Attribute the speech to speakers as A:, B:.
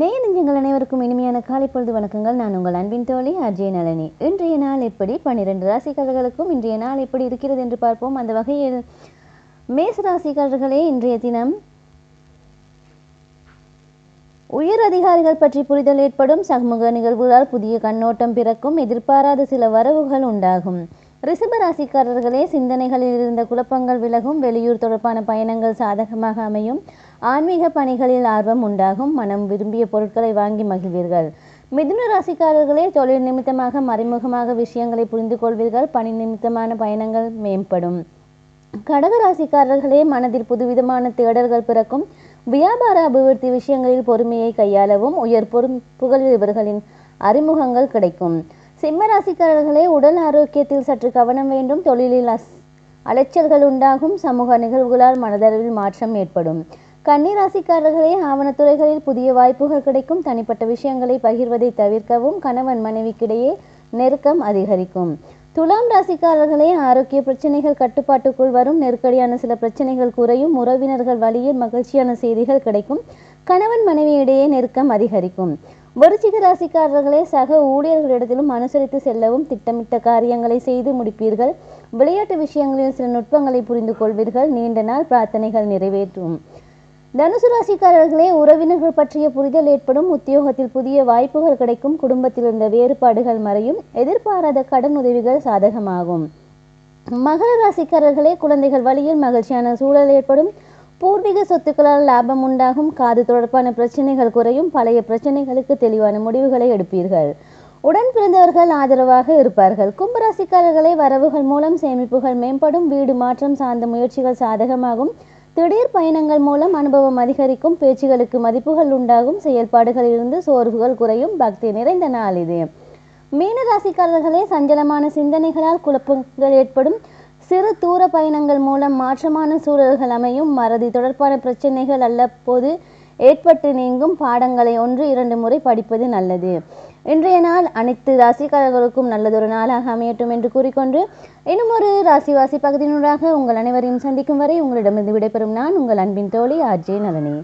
A: நேய எங்கள் அனைவருக்கும் இனிமையான காலை பொழுது வணக்கங்கள். நான் உங்கள் அன்பின் தோழி அஜய் நளினி. இன்றைய நாள் எப்படி? பன்னிரண்டு ராசிக்காரர்களுக்கும் இன்றைய நாள் எப்படி இருக்கிறது என்று பார்ப்போம். அந்த வகையில் மேச ராசிக்காரர்களே இன்றைய தினம் உயர் அதிகாரிகள் பற்றி புரிதல் ஏற்படும். சமூக நிகழ்வுகளால் புதிய கண்ணோட்டம் பிறக்கும். எதிர்பாராத சில வரவுகள் உண்டாகும். ரிசப ராசிக்காரர்களே சிந்தனைகளில் இருந்த குழப்பங்கள் விலகும். வெளியூர் தொடர்பான பயணங்கள் சாதகமாக அமையும். ஆன்மீக பணிகளில் ஆர்வம் உண்டாகும். மனம் விரும்பிய பொருட்களை வாங்கி மகிழ்வீர்கள். மிதுன ராசிக்காரர்களே தொழில் நிமித்தமாக மறைமுகமாக விஷயங்களை புரிந்து கொள்வீர்கள். பணி நிமித்தமான பயணங்கள் மேம்படும். கடக ராசிக்காரர்களே மனதில் புதுவிதமான தேடல்கள் பிறக்கும். வியாபார அபிவிருத்தி விஷயங்களில் பொறுமையை கையாளவும் உயர் பொறுப்புகள் இவர்களின் அறிமுகங்கள் கிடைக்கும். சிம்ம ராசிக்காரர்களே உடல் ஆரோக்கியத்தில் சற்று கவனம் வேண்டும். தொழிலில் அஸ் அலைச்சல்கள் உண்டாகும். சமூக நிகழ்வுகளால் மனதளவில் மாற்றம் ஏற்படும். கன்னிராசிக்காரர்களே ஆவணத்துறைகளில் புதிய வாய்ப்புகள் கிடைக்கும். தனிப்பட்ட விஷயங்களை பகிர்வதை தவிர்க்கவும் கணவன் மனைவிக்கிடையே நெருக்கம் அதிகரிக்கும். துலாம் ராசிக்காரர்களே ஆரோக்கிய பிரச்சனைகள் கட்டுப்பாட்டுக்குள் வரும். நெருக்கடியான சில பிரச்சனைகள் குறையும். உறவினர்கள் வழியில் மகிழ்ச்சியான செய்திகள் கிடைக்கும். கணவன் மனைவி இடையே நெருக்கம் அதிகரிக்கும். விருச்சிக ராசிக்காரர்களே சக ஊழியர்களிடத்திலும் அனுசரித்து செல்லவும் திட்டமிட்ட காரியங்களை செய்து முடிப்பீர்கள். விளையாட்டு விஷயங்களில் சில நுட்பங்களை புரிந்து கொள்வீர்கள் நீண்ட நாள் பிரார்த்தனைகள் நிறைவேற்றும். தனுசு ராசிக்காரர்களே உறவினர்கள் பற்றிய புரிதல் ஏற்படும். உத்தியோகத்தில் புதிய வாய்ப்புகள் கிடைக்கும். குடும்பத்தில் இருந்த வேறுபாடுகள் மறையும். எதிர்பாராத கடன் உதவிகள் சாதகமாகும். மகர ராசிக்காரர்களே குழந்தைகள் வழியில் மகிழ்ச்சியான சூழல் ஏற்படும். பூர்வீக சொத்துக்களால் லாபம் உண்டாகும். காது தொடர்பான பிரச்சனைகள் குறையும். பழைய பிரச்சனைகளுக்கு தெளிவான முடிவுகளை எடுப்பீர்கள். உடன் பிறந்தவர்கள் ஆதரவாக இருப்பார்கள். கும்பராசிக்காரர்களை வரவுகள் மூலம் சேமிப்புகள் மேம்படும். வீடு மாற்றம் சார்ந்த முயற்சிகள் சாதகமாகும். திடீர் பயணங்கள் மூலம் அனுபவம் அதிகரிக்கும் பேச்சுகளுக்கு மதிப்புகள் உண்டாகும் செயல்பாடுகளிலிருந்து சோர்வுகள் குறையும் பக்தி நிறைந்த நாள் இது. மீன ராசிக்காரர்களே சஞ்சலமான சிந்தனைகளால் குழப்பங்கள் ஏற்படும். சிறு தூர பயணங்கள் மூலம் மாற்றமான சூழல்கள் அமையும். மறதி தொடர்பான பிரச்சனைகள் அல்லப்போது ஏற்பட்டு நீங்கும் பாடங்களை ஒன்று இரண்டு முறை படிப்பது நல்லது. இன்றைய நாள் அனைத்து ராசிக்காரர்களுக்கும் நல்லதொரு நாளாக அமையட்டும் என்று கூறிக்கொண்டு இன்னும் ஒரு ராசிவாசி பகுதியினூடாக உங்கள் அனைவரையும் சந்திக்கும் வரை உங்களிடமிருந்து விடைபெறும் நான் உங்கள் அன்பின் தோழி ஆர்ஜே நளினி.